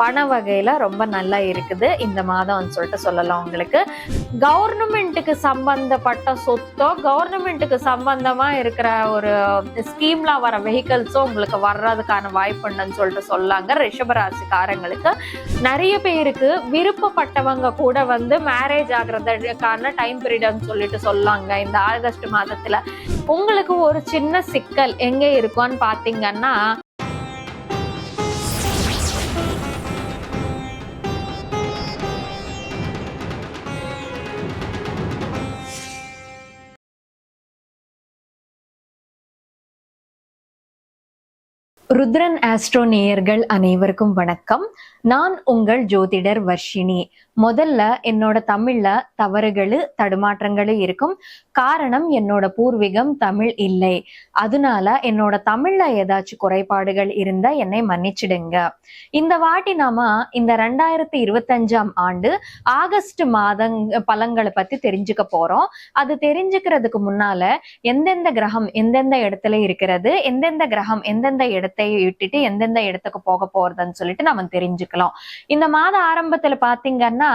பண வகையில ரொம்ப நல்லா இருக்குது. இந்த மாதம்னு சொல்லிட்டு சொல்லலாம் உங்களுக்கு. கவர்மெண்ட்டுக்கு சம்பந்தப்பட்ட சொத்தோ கவர்மெண்ட்டுக்கு சம்பந்தமா இருக்கிற ஒரு ஸ்கீம்ல வர வெஹிக்கல்ஸோ உங்களுக்கு வர்றதுக்கான வாய்ப்புண்டுன்னு சொல்லிட்டு சொல்லாங்க. ரிஷபராசிக்காரங்களுக்கு நிறைய பேருக்கு விருப்பப்பட்டவங்க கூட வந்து மேரேஜ் ஆகுறதுக்கான டைம் பீரியட்னு சொல்லிட்டு சொல்லாங்க. இந்த ஆகஸ்ட் மாதத்துல. உங்களுக்கு ஒரு சின்ன சிக்கல் எங்க இருக்கும்னு பாத்தீங்கன்னா ருத்ரன் ஆஸ்ட்ரோ நேயர்கள் அனைவருக்கும் வணக்கம். நான் உங்கள் ஜோதிடர் வர்ஷினி. முதல்ல என்னோட தமிழ்ல தவறுகள் தடுமாற்றங்கள் இருக்கும். காரணம் என்னோட பூர்வீகம் தமிழ் இல்லை. அதனால என்னோட தமிழ்ல ஏதாச்சும் குறைபாடுகள் இருந்தா என்னை மன்னிச்சிடுங்க. இந்த வாட்டி நாம இந்த ரெண்டாயிரத்தி இருபத்தஞ்சாம் ஆண்டு ஆகஸ்ட் மாதங் பழங்களை பத்தி தெரிஞ்சுக்க போறோம். அது தெரிஞ்சுக்கிறதுக்கு முன்னால எந்தெந்த கிரகம் எந்தெந்த இடத்துல இருக்கிறது எந்தெந்த கிரகம் எந்தெந்த இடத்தை விட்டுட்டு எந்தெந்த இடத்துக்கு போக போறதுன்னு சொல்லிட்டு நம்ம தெரிஞ்சுக்கலாம். இந்த மாத ஆரம்பத்துல பாத்தீங்கன்னா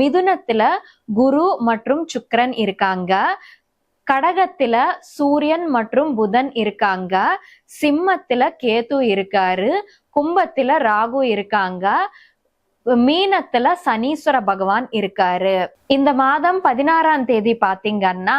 மிதுனத்துல குரு மற்றும் சுக்கரன் இருக்காங்க. கடகத்துல சூரியன் மற்றும் புதன் இருக்காங்க. சிம்மத்துல கேது இருக்காரு. கும்பத்துல ராகு இருக்காங்க. மீனத்துல சனீஸ்வர பகவான் இருக்காரு. இந்த மாதம் பதினாறாம் தேதி பாத்தீங்கன்னா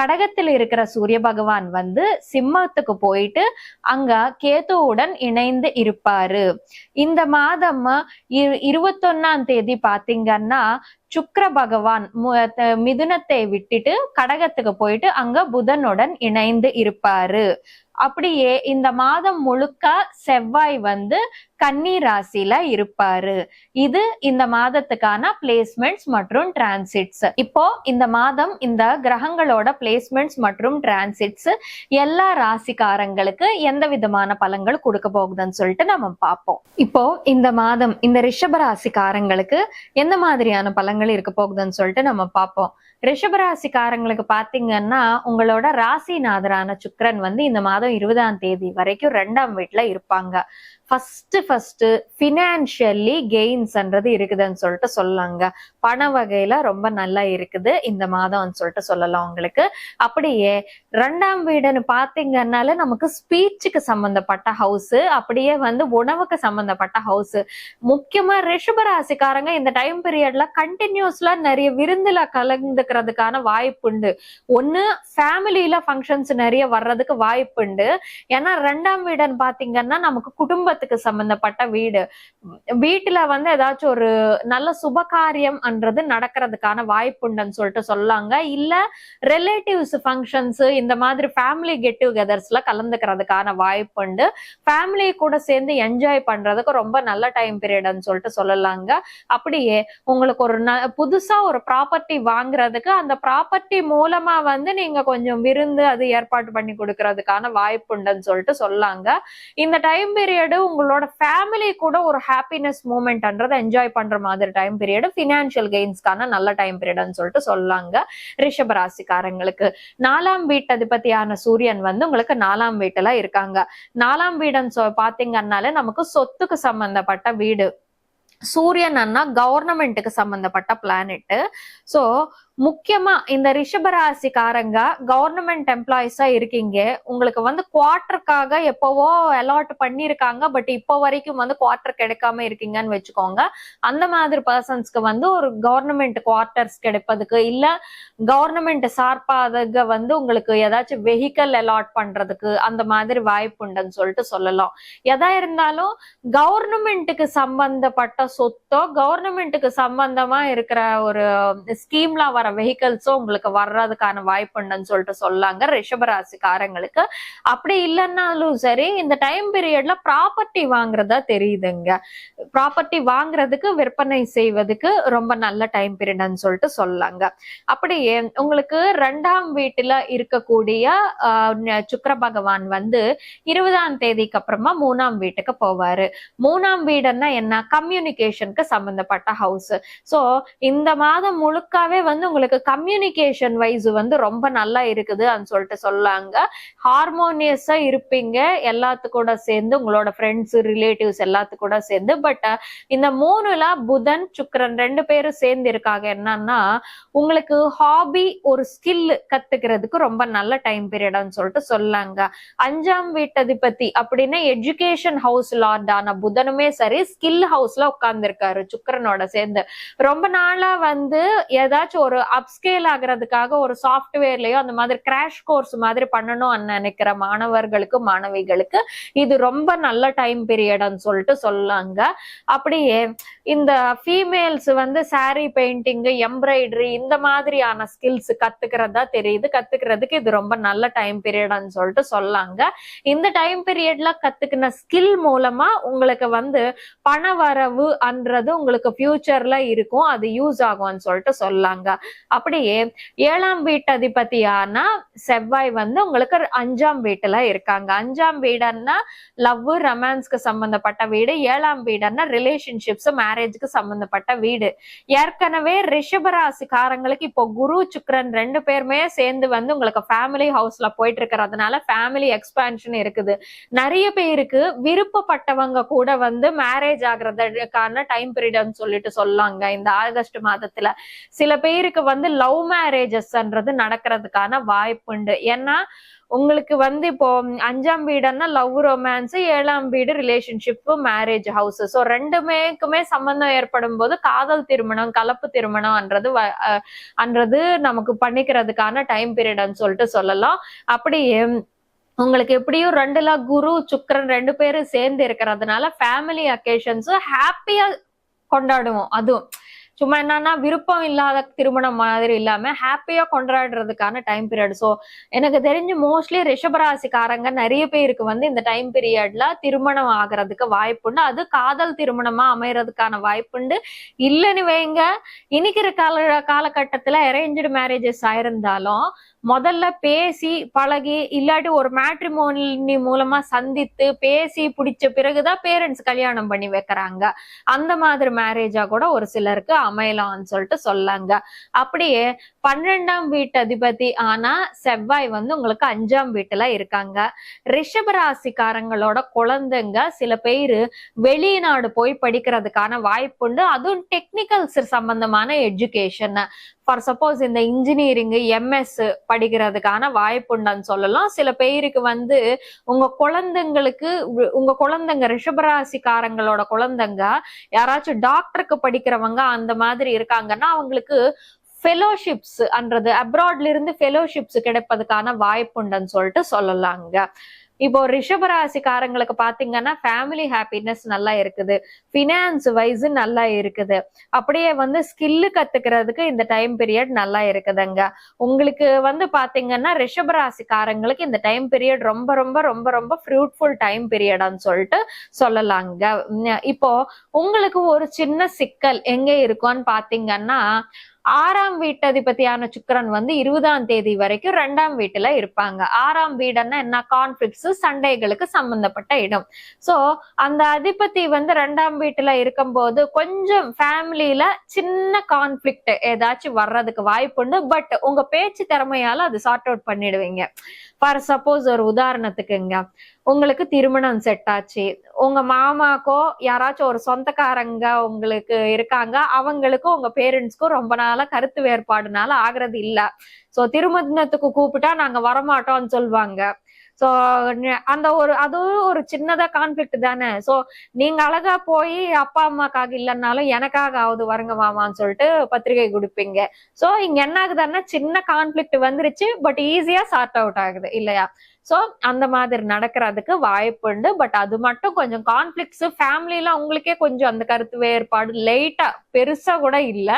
கடகத்தில் இருக்கிற சூரிய பகவான் வந்து சிம்மத்துக்கு போயிட்டு அங்க கேதுவுடன் இணைந்து இருப்பாரு. இந்த மாதம் இரு- இருபத்தொன்னாம் தேதி பாத்தீங்கன்னா சுக்கர பகவான் மிதுனத்தை விட்டுட்டு கடகத்துக்கு போயிட்டு அங்க புதனுடன் இணைந்து இருப்பாரு. அப்படியே இந்த மாதம் முழுக்க செவ்வாய் வந்து கன்னி ராசியில இருப்பாரு. இது இந்த மாதத்துக்கான பிளேஸ்மெண்ட்ஸ் மற்றும் டிரான்சிட்ஸ் இப்போ இந்த மாதம் இந்த கிரகங்களோட பிளேஸ்மெண்ட்ஸ் மற்றும் டிரான்சிட்ஸ் எல்லா ராசிக்காரங்களுக்கு எந்த விதமான பலன்கள் கொடுக்க போகுதுன்னு சொல்லிட்டு நம்ம பார்ப்போம். இப்போ இந்த மாதம் இந்த ரிஷப ராசிக்காரங்களுக்கு எந்த மாதிரியான பலன்கள் இருக்க போகுதுன்னு சொல்லிட்டு நம்ம பார்ப்போம். ரிஷபராசிக்காரங்களுக்கு பாத்தீங்கன்னா உங்களோட ராசிநாதரான சுக்கரன் வந்து இந்த மாதம் இருபதாம் தேதி வரைக்கும் ரெண்டாம் வீட்டுல இருப்பாங்க. ஃபர்ஸ்ட் ஃபர்ஸ்ட் ஃபினான்ஷியலி கெயின்ஸ்ன்றது இருக்குதுன்னு சொல்லிட்டு சொல்லலாங்க. பண வகையில ரொம்ப நல்லா இருக்குது. இந்த மாதம்னு சொல்லிட்டு சொல்லலாம் உங்களுக்கு. அப்படியே ரெண்டாம் வீடுன்னு பாத்தீங்கன்னால நமக்கு ஸ்பீச்சுக்கு சம்பந்தப்பட்ட ஹவுஸ் அப்படியே வந்து உணவுக்கு சம்பந்தப்பட்ட ஹவுஸ் முக்கியமா ரிஷபராசிக்காரங்க இந்த டைம் பீரியட்ல கண்டினியூஸ்ல நிறைய விருந்துல வாய்ப்பு வாய்ப்புண்டு. ஒண்ணு ஃபேமிலியில ஃபங்க்ஷன்ஸ் நிறைய வர்றதுக்கு வாய்ப்புண்டு. ஏன்னா ரெண்டாம் வீடுன்னு பாத்தீங்கன்னா நமக்கு குடும்பத்துக்கு சம்பந்தப்பட்ட வீடு. வீட்டுல வந்து ஏதாச்சும் ஒரு நல்ல சுபகாரியம்ன்றது நடக்கிறதுக்கான வாய்ப்புண்டுன்னு சொல்லிட்டு சொல்லாங்க. இல்ல ரிலேட்டிவ்ஸ் ஃபங்க்ஷன்ஸ் இந்த மாதிரி ஃபேமிலி கெட் டுகெதர்ஸ்ல கலந்துக்கிறதுக்கான வாய்ப்புண்டு. ஃபேமிலி கூட சேர்ந்து என்ஜாய் பண்றதுக்கு ரொம்ப நல்ல டைம் பீரியட்னு சொல்லிட்டு சொல்லலாங்க. அப்படியே உங்களுக்கு ஒரு ந- புதுசா ஒரு ப்ராப்பர்ட்டி வாங்குறதுக்கு அந்த ப்ராப்பர்ட்டி மூலமா வந்து நீங்க கொஞ்சம் விருந்து அது ஏற்பாடு பண்ணி கொடுக்கறதுக்கான வாய்ப்பு உண்டுன்னு சொல்லிட்டு சொல்லாங்க. இந்த டைம் பீரியடு உங்களோட ஃபேமிலி கூட ஒரு ஹாப்பினஸ் மூமெண்ட்ன்றதை என்ஜாய் பண்ற மாதிரி டைம் பீரியடு ஃபினான்ஷியல் கெயின்ஸ்க்கான நல்ல டைம் பீரியட்னு சொல்லிட்டு சொல்லாங்க. ரிஷப ராசிக்காரங்களுக்கு நாலாம் வீட்டதிபதியான சூரியன் வந்து உங்களுக்கு நாலாம் வீட்டுல இருக்காங்க. நாலாம் வீடுன்னு சொ பாத்தீங்கன்னாலே நமக்கு சொத்துக்கு சம்பந்தப்பட்ட வீடு. சூரியன் அண்ணா கவர்னமெண்ட்டுக்கு சம்பந்தப்பட்ட பிளானெட்டு சோ முக்கியமா இந்த ரிஷபராசிக்காரங்க கவர்மெண்ட் எம்ப்ளாயிஸா இருக்கீங்க. உங்களுக்கு வந்து குவார்டருக்காக எப்பவோ அலாட் பண்ணிருக்காங்க பட் இப்போ வரைக்கும் வந்து குவார்டர் கிடைக்காம இருக்கீங்கன்னு வச்சுக்கோங்க. அந்த மாதிரி பர்சன்ஸ்க்கு வந்து ஒரு கவர்மெண்ட் குவார்டர்ஸ் கிடைப்பதுக்கு இல்ல கவர்மெண்ட் சார்பாக வந்து உங்களுக்கு ஏதாச்சும் வெஹிக்கல் அலாட் பண்றதுக்கு அந்த மாதிரி வாய்ப்பு உண்டுன்னு சொல்லிட்டு சொல்லலாம். எதா இருந்தாலும் கவர்மெண்ட்டுக்கு சம்பந்தப்பட்ட சொத்தோ கவர்மெண்ட்டுக்கு சம்பந்தமா இருக்கிற ஒரு ஸ்கீம்லாம் வர வெஹிக்கல்ஸோ உங்களுக்கு வர்றதுக்கான வாய்ப்புண்டுன்னு சொல்லிட்டு சொல்லாங்க. ரிஷபராசிக்காரங்களுக்கு அப்படி இல்லைன்னாலும் சரி இந்த டைம் பீரியட்ல ப்ராப்பர்ட்டி வாங்குறதா தெரியுதுங்க. ப்ராப்பர்ட்டி வாங்குறதுக்கு விற்பனை செய்வதுக்கு ரொம்ப நல்ல டைம் பீரியட்னு சொல்லிட்டு சொல்லாங்க. அப்படியே உங்களுக்கு ரெண்டாம் வீட்டுல இருக்கக்கூடிய ஆஹ், பகவான் வந்து இருபதாம் தேதிக்கு அப்புறமா மூணாம் வீட்டுக்கு போவாரு. மூணாம் வீடுன்னா என்ன? கம்யூனிகேஷனுக்கு சம்பந்தப்பட்ட ஹவுஸ் ஸோ இந்த மாதம் முழுக்காவே வந்து உங்களுக்கு கம்யூனிகேஷன் வைஸ் வந்து ரொம்ப நல்லா இருக்குதுன்னு சொல்லிட்டு சொல்லாங்க. ஹார்மோனியஸா இருப்பீங்க. எல்லாத்து கூட சேர்ந்து உங்களோட ஃப்ரெண்ட்ஸ் ரிலேட்டிவ்ஸ் எல்லாத்து கூட சேர்ந்து பட் இந்த மூணுல புதன் சுக்கரன் ரெண்டு பேரும் சேர்ந்து இருக்காங்க. என்னன்னா உங்களுக்கு ஹாபி ஒரு ஸ்கில் கத்துக்கிறதுக்கு ரொம்ப நல்ல டைம் பீரியட்னு சொல்லிட்டு சொல்லாங்க. அஞ்சாம் வீட்டதிபதி அப்படின்னா எஜுகேஷன் ஹவுஸ் லார்டான புதனுமே சரி ஸ்கில் ஹவுஸ்ல உட்கார்ந்துருக்காரு சுக்கரனோட சேர்ந்து. ரொம்ப நாளா வந்து ஏதாச்சும் ஒரு அப்ஸ்கேல் ஆகுறதுக்காக ஒரு சாஃப்ட்வேர்லயோ அந்த மாதிரி கிராஷ் கோர்ஸ் மாதிரி பண்ணணும்னு நினைக்கிற மாணவர்களுக்கு மாணவிகளுக்கு இது ரொம்ப நல்ல டைம் பீரியட்னு சொல்லிட்டு சொல்லாங்க. அப்படியே இந்த ஃபீமேல்ஸ் வந்து saree பெயிண்டிங்கு எம்ப்ராய்டரி இந்த மாதிரியான ஸ்கில்ஸ் கத்துக்கிறதா தெரியுது. கத்துக்கிறதுக்கு இது ரொம்ப நல்ல டைம் பீரியட்னு சொல்லிட்டு சொல்லாங்க. இந்த டைம் பீரியட்ல கத்துக்கின ஸ்கில் மூலமா உங்களுக்கு வந்து பண வரவு அன்றது உங்களுக்கு ஃபியூச்சர்ல இருக்கும். அது யூஸ் ஆகும்னு சொல்லிட்டு சொல்லாங்க. அப்படியே ஏழாம் வீட்டு அதிபதியான செவ்வாய் வந்து உங்களுக்கு அஞ்சாம் வீட்டுல இருக்காங்க. அஞ்சாம் வீடுன்னா லவ் ரொமான்ஸ்க்கு சம்பந்தப்பட்ட வீடு. ஏழாம் வீடுன்னா ரிலேஷன்ஷிப்ஸ் மேரேஜ்க்கு சம்பந்தப்பட்ட வீடு. ஏற்கனவே ரிஷபராசிக்காரங்களுக்கு இப்போ குரு சுக்ரன் ரெண்டு பேருமே சேர்ந்து வந்து உங்களுக்கு ஃபேமிலி ஹவுஸ்ல போயிட்டு இருக்கிறதுனால ஃபேமிலி எக்ஸ்பேன்ஷன் இருக்குது. நிறைய பேருக்கு விருப்பப்பட்டவங்க கூட வந்து மேரேஜ் ஆகுறதுக்கான டைம் பீரியட்னு சொல்லிட்டு சொல்லாங்க. இந்த ஆகஸ்ட் மாதத்துல சில பேருக்கு வந்து லவ் மேரேஜஸ்ன்றது நடக்கிறதுக்கான வாய்ப்புண்டு. ஏன்னா உங்களுக்கு வந்து இப்போ அஞ்சாம் வீடுன்னா லவ் ரொமான்ஸ் ஏழாம் வீடு ரிலேஷன்ஷிப் மேரேஜ் ஹவுஸ் ஸோ ரெண்டுமேக்குமே சம்பந்தம் ஏற்படும் போது காதல் திருமணம் கலப்பு திருமணம்ன்றது வ- அஹ் அன்றது நமக்கு பண்ணிக்கிறதுக்கான டைம் பீரியட்னு சொல்லிட்டு சொல்லலாம். அப்படி உங்களுக்கு எப்படியும் ரெண்டுல குரு சுக்கரன் ரெண்டு பேரும் சேர்ந்து இருக்கிறதுனால ஃபேமிலி அக்கேஷன்ஸும் ஹாப்பியா கொண்டாடுவோம். அதுவும் சும்மா என்னன்னா விருப்பம் இல்லாத திருமணம் மாதிரி இல்லாம ஹாப்பியா கொண்டாடுறதுக்கான டைம் பீரியட் ஸோ எனக்கு தெரிஞ்சு மோஸ்ட்லி ரிஷபராசிக்காரங்க நிறைய பேருக்கு வந்து இந்த டைம் பீரியட்ல திருமணம் ஆகிறதுக்கு வாய்ப்புண்டு அது காதல் திருமணமா அமையறதுக்கான வாய்ப்புண்டு இல்லைன்னு வைங்க இன்னைக்கிற கால காலகட்டத்துல அரேஞ்சு மேரேஜஸ் ஆயிருந்தாலும் முதல்ல பேசி பழகி இல்லாட்டி ஒரு மேட்ரிமோனி மூலமா சந்தித்து பேசி பிடிச்ச பிறகுதான் பேரண்ட்ஸ் கல்யாணம் பண்ணி வைக்கிறாங்க. அந்த மாதிரி மேரேஜா கூட ஒரு சிலருக்கு அமையலாம்னு சொல்லிட்டு சொல்லாங்க. அப்படியே பன்னெண்டாம் வீட்டு அதிபதி ஆனா செவ்வாய் வந்து உங்களுக்கு அஞ்சாம் வீட்டுல இருக்காங்க. ரிஷபராசிக்காரங்களோட குழந்தைங்க சில பேரு வெளிநாடு போய் படிக்கிறதுக்கான வாய்ப்புண்டு அதுவும் டெக்னிக்கல்ஸ் சம்பந்தமான எஜுகேஷன் ஃபார் சப்போஸ் இந்த இன்ஜினியரிங் எம்எஸ் படிக்கிறதுக்கான வாய்ப்புண்டுன்னு சொல்லலாம். சில பேருக்கு வந்து உங்க குழந்தைங்களுக்கு உங்க குழந்தைங்க ரிஷபராசிக்காரங்களோட குழந்தைங்க யாராச்சும் டாக்டருக்கு படிக்கிறவங்க அந்த மாதிரி இருக்காங்கன்னா அவங்களுக்கு ஃபெலோஷிப்ஸ் அன்றது அப்ராட்ல இருந்து ஃபெலோஷிப்ஸ் கிடைப்பதுக்கான வாய்ப்புண்டுன்னு சொல்லிட்டு சொல்லலாங்க. இப்போ ரிஷபராசிக்காரங்களுக்கு பாத்தீங்கன்னா ஃபேமிலி ஹாப்பினஸ் நல்லா இருக்குது. ஃபினான்ஸ் வைஸ் நல்லா இருக்குது. அப்படியே வந்து ஸ்கில்லு கத்துக்கிறதுக்கு இந்த டைம் பீரியட் நல்லா இருக்குதுங்க. உங்களுக்கு வந்து பாத்தீங்கன்னா ரிஷபராசிக்காரங்களுக்கு இந்த டைம் பீரியட் ரொம்ப ரொம்ப ரொம்ப ரொம்ப ஃப்ரூட்ஃபுல் டைம் பீரியட்னு சொல்லிட்டு சொல்லலாங்க. இப்போ உங்களுக்கு ஒரு சின்ன சிக்கல் எங்க இருக்கும்னு பாத்தீங்கன்னா ஆறாம் வீட்டதிபதியான சுக்கரன் வந்து இருபதாம் தேதி வரைக்கும் ரெண்டாம் வீட்டுல இருப்பாங்க. ஆறாம் வீடுன்னா என்ன? கான்ஃபிளிக்ஸ் சண்டைகளுக்கு சம்பந்தப்பட்ட இடம். சோ அந்த அதிபதி வந்து ரெண்டாம் வீட்டுல இருக்கும்போது கொஞ்சம் ஃபேமிலியில சின்ன கான்ஃபிளிக்ட் ஏதாச்சும் வர்றதுக்கு வாய்ப்புண்டு பட் உங்க பேச்சு திறமையால அது சார்ட் அவுட் பண்ணிடுவீங்க. ஃபார் சப்போஸ் ஒரு உதாரணத்துக்குங்க. உங்களுக்கு திருமணம் செட் ஆச்சு. உங்க மாமாக்கோ யாராச்சும் ஒரு சொந்தக்காரங்க உங்களுக்கு இருக்காங்க. அவங்களுக்கும் உங்க பேரண்ட்ஸ்க்கும் ரொம்ப நாள் கருத்து வேறுபாடுனால ஆகிறது இல்ல. சோ திருமணத்துக்கு கூப்பிட்டா நாங்க வரமாட்டோம்னு சொல்லுவாங்க சோ அந்த ஒரு அதுவும் ஒரு சின்னதா கான்ஃபிளிக்ட் தானே. சோ நீங்க அழகா போய் அப்பா அம்மாக்காக இல்லைன்னாலும் எனக்காக ஆகுது வருங்க மாமான்னு சொல்லிட்டு பத்திரிகை கொடுப்பீங்க. சோ இங்க என்ன ஆகுதுன்னா சின்ன கான்ஃபிளிக்ட் வந்துருச்சு பட் ஈஸியா சார்ட் அவுட் ஆகுது இல்லையா? சோ அந்த மாதிரி நடக்கிறதுக்கு வாய்ப்பு உண்டு பட் அது மட்டும் கொஞ்சம் கான்ஃபிளிக்ஸ் ஃபேமிலில உங்களுக்கே கொஞ்சம் அந்த கருத்து வேறுபாடு லைட்டா பெருசா கூட இல்ல.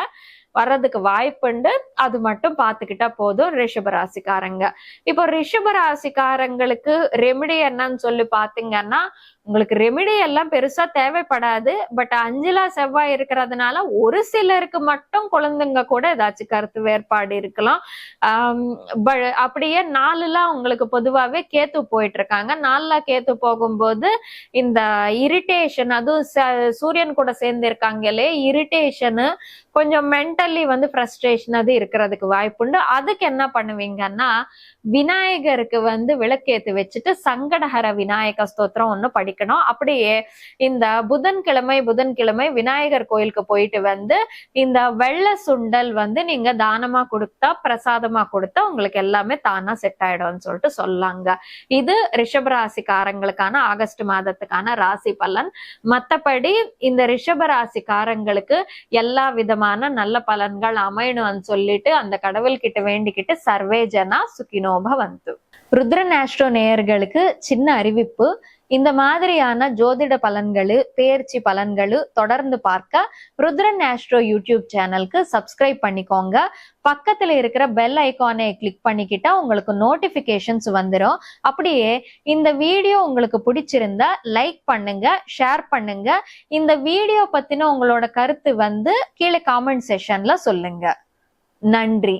வர்றதுக்கு வாய்ப்புண்டு. அது மட்டும் பார்த்துக்கிட்டா போதும் ரிஷப ராசிக்காரங்க இப்போ ரிஷபராசிக்காரங்களுக்கு ரெமிடி என்னன்னு சொல்லி பாத்தீங்கன்னா உங்களுக்கு ரெமிடி எல்லாம் பெருசா தேவைப்படாது. பட் அஞ்சுலா செவ்வாய் இருக்கிறதுனால ஒரு சிலருக்கு மட்டும் குழந்தைங்க கூட ஏதாச்சும் கருத்து வேறுபாடு இருக்கலாம். அப்படியே நாலுலாம் உங்களுக்கு பொதுவாகவே கேத்து போயிட்டு இருக்காங்க. நாலுல கேத்து போகும்போது இந்த இரிட்டேஷன் அதுவும் ச- சூரியன் கூட சேர்ந்து இருக்காங்களே இரிட்டேஷனு கொஞ்சம் மென்டலி வந்து ஃப்ரஸ்ட்ரேஷன் அது இருக்கிறதுக்கு வாய்ப்புண்டு அதுக்கு என்ன பண்ணுவீங்கன்னா விநாயகருக்கு வந்து விளக்கேத்து வச்சுட்டு சங்கடஹர விநாயக ஸ்தோத்திரம் ஒன்று படி வைக்கணும். அப்படியே இந்த புதன்கிழமை புதன்கிழமை விநாயகர் கோயிலுக்கு போயிட்டு வந்து இந்த வெள்ள சுண்டல் வந்து நீங்க தானமா கொடுத்தா பிரசாதமா கொடுத்தா உங்களுக்கு எல்லாமே தானா செட் ஆயிடும்னு சொல்லிட்டு சொல்லாங்க. இது ரிஷபராசிக்காரங்களுக்கான ஆகஸ்ட் மாதத்துக்கான ராசி பலன். மத்தபடி இந்த ரிஷப ராசிக்காரங்களுக்கு எல்லா விதமான நல்ல பலன்கள் அமையணும்னு சொல்லிட்டு அந்த கடவுள் கிட்ட வேண்டிக்கிட்டு சர்வேஜனா சுகினோப வந்து ருத்ரநாஷ்டோ நேயர்களுக்கு சின்ன அறிவிப்பு. இந்த மாதிரியான ஜோதிட பலன்களு பேர்ச்சி பலன்களு தொடர்ந்து பார்க்க ருத்ரன் ஆஸ்ட்ரோ யூடியூப் சேனலுக்கு சப்ஸ்கிரைப் பண்ணிக்கோங்க. பக்கத்துல இருக்கிற பெல் ஐகானை கிளிக் பண்ணிக்கிட்டா உங்களுக்கு நோட்டிபிகேஷன்ஸ் வந்துடும் அப்படியே இந்த வீடியோ உங்களுக்கு பிடிச்சிருந்தா லைக் பண்ணுங்க ஷேர் பண்ணுங்க. இந்த வீடியோ பத்தின உங்களோட கருத்து வந்து கீழே காமெண்ட் செஷன்ல சொல்லுங்க. நன்றி.